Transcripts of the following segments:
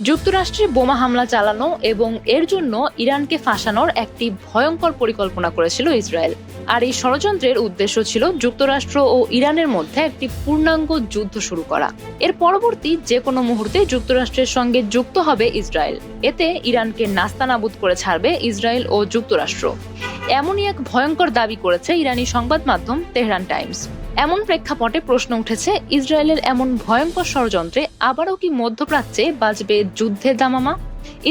যুক্তরাষ্ট্রে বোমা হামলা চালানো এবং এর জন্য ইরানকে ফাঁসানোর একটি ভয়ঙ্কর পরিকল্পনা করেছিল ইসরায়েল। আর এই ষড়যন্ত্রের উদ্দেশ্য ছিল যুক্তরাষ্ট্র ও ইরানের মধ্যে একটি পূর্ণাঙ্গ যুদ্ধ শুরু করা। এর পরবর্তী যে কোনো মুহূর্তে যুক্তরাষ্ট্রের সঙ্গে যুক্ত হবে ইসরায়েল। এতে ইরানকে নাস্তানাবুদ করে ছাড়বে ইসরায়েল ও যুক্তরাষ্ট্র। এমনই এক ভয়ঙ্কর দাবি করেছে ইরানি সংবাদ মাধ্যম তেহরান টাইমস। এমন প্রেক্ষাপটে প্রশ্ন উঠেছে, ইসরায়েলের এমন ভয়ঙ্কর ষড়যন্ত্রে আবারও কি মধ্যপ্রাচ্যে বাজবে যুদ্ধের দামামা?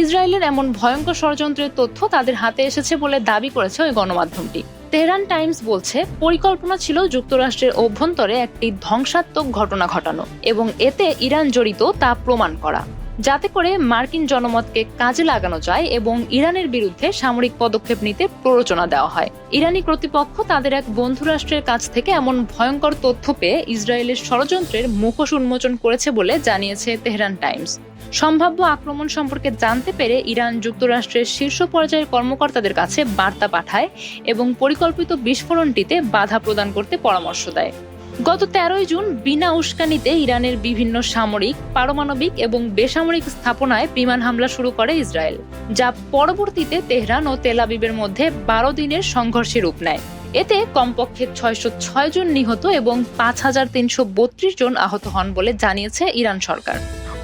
ইসরায়েলের এমন ভয়ঙ্কর ষড়যন্ত্রের তথ্য তাদের হাতে এসেছে বলে দাবি করেছে ওই গণমাধ্যমটি। তেহরান টাইমস বলছে, পরিকল্পনা ছিল যুক্তরাষ্ট্রের অভ্যন্তরে একটি ধ্বংসাত্মক ঘটনা ঘটানো এবং এতে ইরান জড়িত তা প্রমাণ করা। যাতে করে মার্কিন জনমতকে কাজে লাগানো যায় এবং ইরানের বিরুদ্ধে সামরিক পদক্ষেপ নিতে প্ররোচনা দেওয়া হয়। ইরানি কর্তৃপক্ষ তাদের এক বন্ধু রাষ্ট্রের কাছ থেকে এমন ভয়ঙ্কর তথ্য পেয়ে ইসরায়েলের ষড়যন্ত্রের মুখোশ উন্মোচন করেছে বলে জানিয়েছে তেহরান টাইমস। সম্ভাব্য আক্রমণ সম্পর্কে জানতে পেরে ইরান যুক্তরাষ্ট্রের শীর্ষ পর্যায়ের কর্মকর্তাদের কাছে বার্তা পাঠায় এবং পরিকল্পিত বিস্ফোরণটিতে বাধা প্রদান করতে পরামর্শ দেয়। গত তেরোই জুন বিনা উস্কানিতে ইরানের বিভিন্ন সামরিক, পারমাণবিক এবং বেসামরিক স্থাপনায় বিমান হামলা শুরু করে ইসরায়েল, যা পরবর্তীতে তেহরান ও তেলাবিবের মধ্যে বারো দিনের সংঘর্ষে রূপ নেয়। এতে কমপক্ষে ছয়শো ছয় জন নিহত এবং পাঁচ হাজার তিনশো বত্রিশ জন আহত হন বলে জানিয়েছে ইরান সরকার।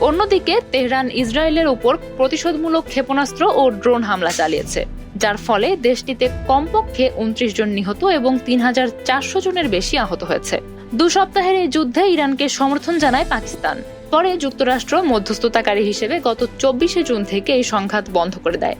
অন্যদিকে, তেহরান ইসরায়েলের উপর প্রতিশোধমূলক ক্ষেপণাস্ত্র ও ড্রোন হামলা চালিয়েছে, যার ফলে দেশটিতে কমপক্ষে উনত্রিশ জন নিহত এবং তিন হাজার চারশো জনের বেশি আহত হয়েছে। দু সপ্তাহের এই যুদ্ধে ইরানকে সমর্থন জানায় পাকিস্তান। পরে যুক্তরাষ্ট্র মধ্যস্থতাকারী হিসেবে গত চব্বিশে জুন থেকে এই সংঘাত বন্ধ করে দেয়।